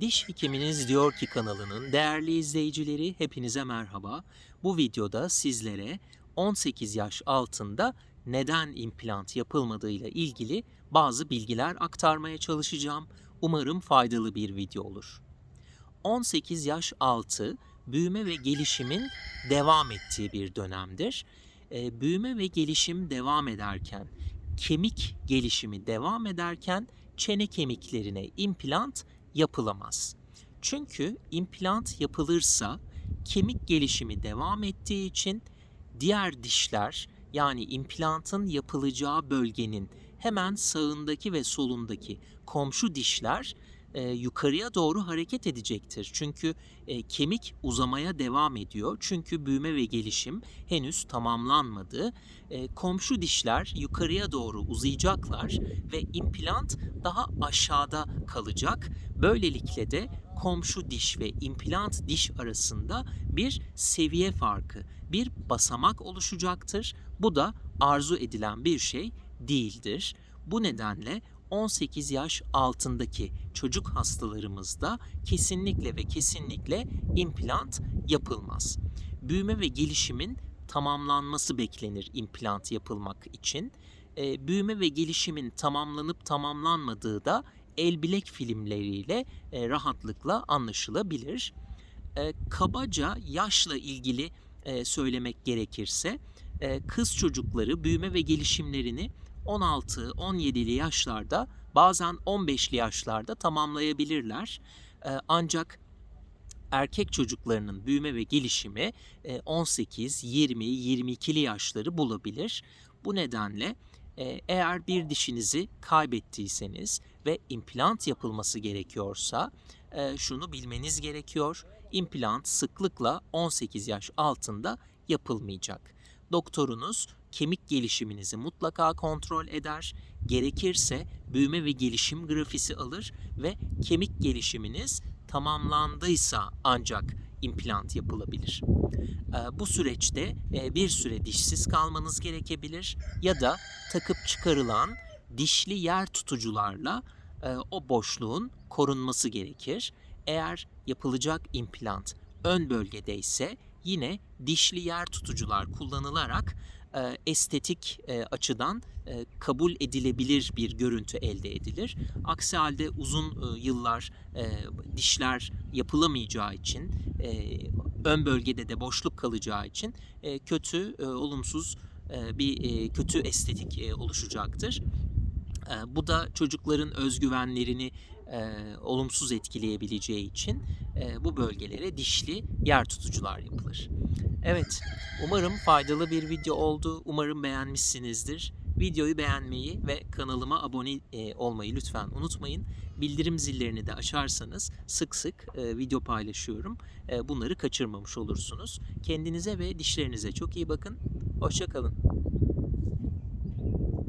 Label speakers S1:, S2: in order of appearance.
S1: Diş Hekiminiz Diyor ki kanalının değerli izleyicileri hepinize merhaba. Bu videoda sizlere 18 yaş altında neden implant yapılmadığıyla ilgili bazı bilgiler aktarmaya çalışacağım. Umarım faydalı bir video olur. 18 yaş altı büyüme ve gelişimin devam ettiği bir dönemdir. Ee, büyüme ve gelişim devam ederken, kemik gelişimi devam ederken çene kemiklerine implant yapılamaz. Çünkü implant yapılırsa kemik gelişimi devam ettiği için diğer dişler yani implantın yapılacağı bölgenin hemen sağındaki ve solundaki komşu dişler e, yukarıya doğru hareket edecektir. Çünkü e, kemik uzamaya devam ediyor. Çünkü büyüme ve gelişim henüz tamamlanmadı. E, komşu dişler yukarıya doğru uzayacaklar ve implant daha aşağıda kalacak. Böylelikle de komşu diş ve implant diş arasında bir seviye farkı, bir basamak oluşacaktır. Bu da arzu edilen bir şey değildir. Bu nedenle 18 yaş altındaki çocuk hastalarımızda kesinlikle ve kesinlikle implant yapılmaz. Büyüme ve gelişimin tamamlanması beklenir implant yapılmak için. Ee, büyüme ve gelişimin tamamlanıp tamamlanmadığı da el bilek filmleriyle e, rahatlıkla anlaşılabilir. E, kabaca yaşla ilgili e, söylemek gerekirse e, kız çocukları büyüme ve gelişimlerini 16-17'li yaşlarda bazen 15'li yaşlarda tamamlayabilirler. E, ancak erkek çocuklarının büyüme ve gelişimi e, 18, 20, 22'li yaşları bulabilir. Bu nedenle e, eğer bir dişinizi kaybettiyseniz ve implant yapılması gerekiyorsa e, şunu bilmeniz gerekiyor. İmplant sıklıkla 18 yaş altında yapılmayacak. Doktorunuz kemik gelişiminizi mutlaka kontrol eder. Gerekirse büyüme ve gelişim grafisi alır ve kemik gelişiminiz tamamlandıysa ancak implant yapılabilir. Ee, Bu süreçte e, bir süre dişsiz kalmanız gerekebilir ya da takıp çıkarılan dişli yer tutucularla e, o boşluğun korunması gerekir. Eğer yapılacak implant ön bölgede ise yine dişli yer tutucular kullanılarak e, estetik e, açıdan e, kabul edilebilir bir görüntü elde edilir. Aksi halde uzun e, yıllar e, dişler yapılamayacağı için e, ön bölgede de boşluk kalacağı için e, kötü, e, olumsuz e, bir e, kötü estetik e, oluşacaktır. E, bu da çocukların özgüvenlerini e, olumsuz etkileyebileceği için e, bu bölgelere dişli yer tutucular yapılır. Evet, umarım faydalı bir video oldu. Umarım beğenmişsinizdir. Videoyu beğenmeyi ve kanalıma abone e, olmayı lütfen unutmayın. Bildirim zillerini de açarsanız sık sık e, video paylaşıyorum. E, bunları kaçırmamış olursunuz. Kendinize ve dişlerinize çok iyi bakın. Hoşçakalın.